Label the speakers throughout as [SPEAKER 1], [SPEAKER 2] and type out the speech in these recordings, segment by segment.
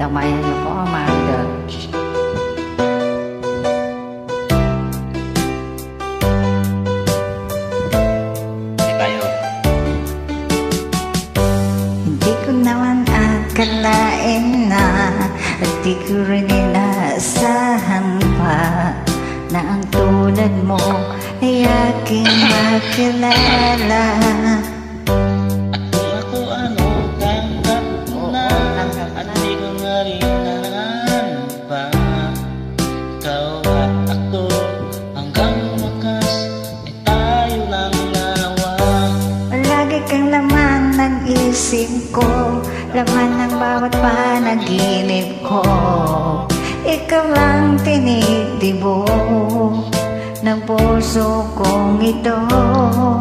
[SPEAKER 1] Tamayan niyo po, Amanda.
[SPEAKER 2] Hindi
[SPEAKER 1] ko naman akalain na At di ko rin inaasahan pa Na ang tulad mo ay aking makilala isip ko Laman ng bawat panaginip ko. Ikaw lang tinitibo Ng puso kong ito.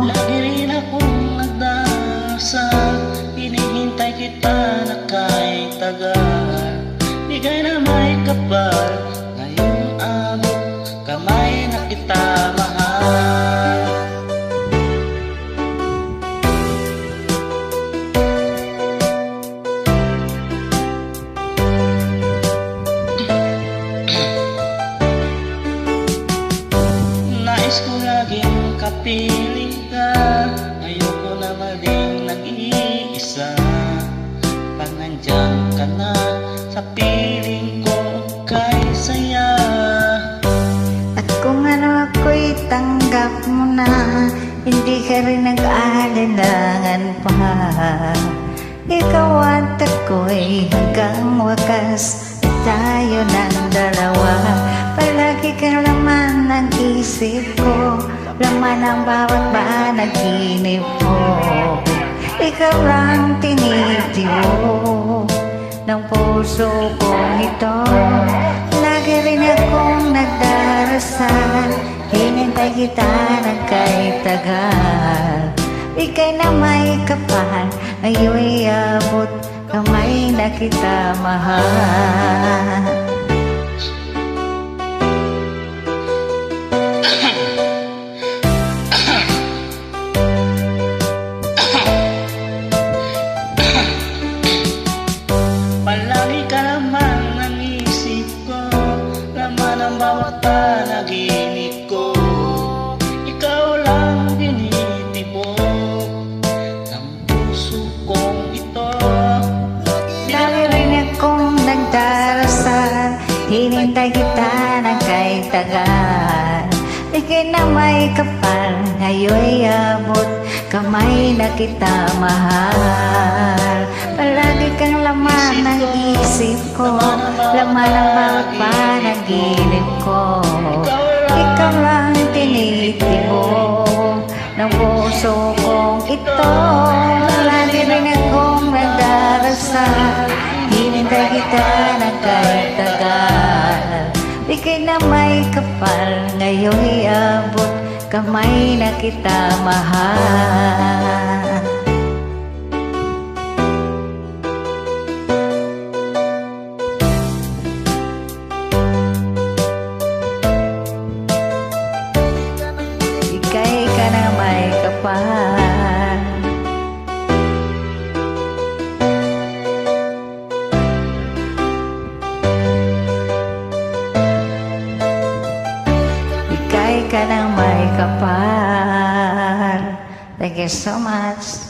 [SPEAKER 2] Lagi rin akong nagdasal Hinihintay kita na kahit tagal. Bigay na may kapal laging kapiling ka. Ayoko na maling nag-iisa. Pag nandyan ka na Sa piling ko kay saya.
[SPEAKER 1] At kung ano ako'y tanggap mo na Hindi ka rin nag-aalilangan pa. Ikaw at ako'y hanggang wakas Ay tayo ng dalawa. Palagi kang laman ng isip ko Laman ang bawat panaginip mo. Ikaw lang tinitibo ng puso kong ito. Lagi rin akong nagdarasal Hinintay kita ng kahit tagal. Ika'y na may kapal Ngayon'y abot Kamay na kita mahal Ika'y na may kapal Ngayon'y abot Kamay na kita mahal. Palagi kang laman ng isip ko Laman ng bawat panaginip ko. Ikaw lang tinitibo Ng puso kong ito Na may kapal. Ngayon'y abot Kamay na kita mahal. Ika'y ka na may kapal ka ng may kapal Thank you so much.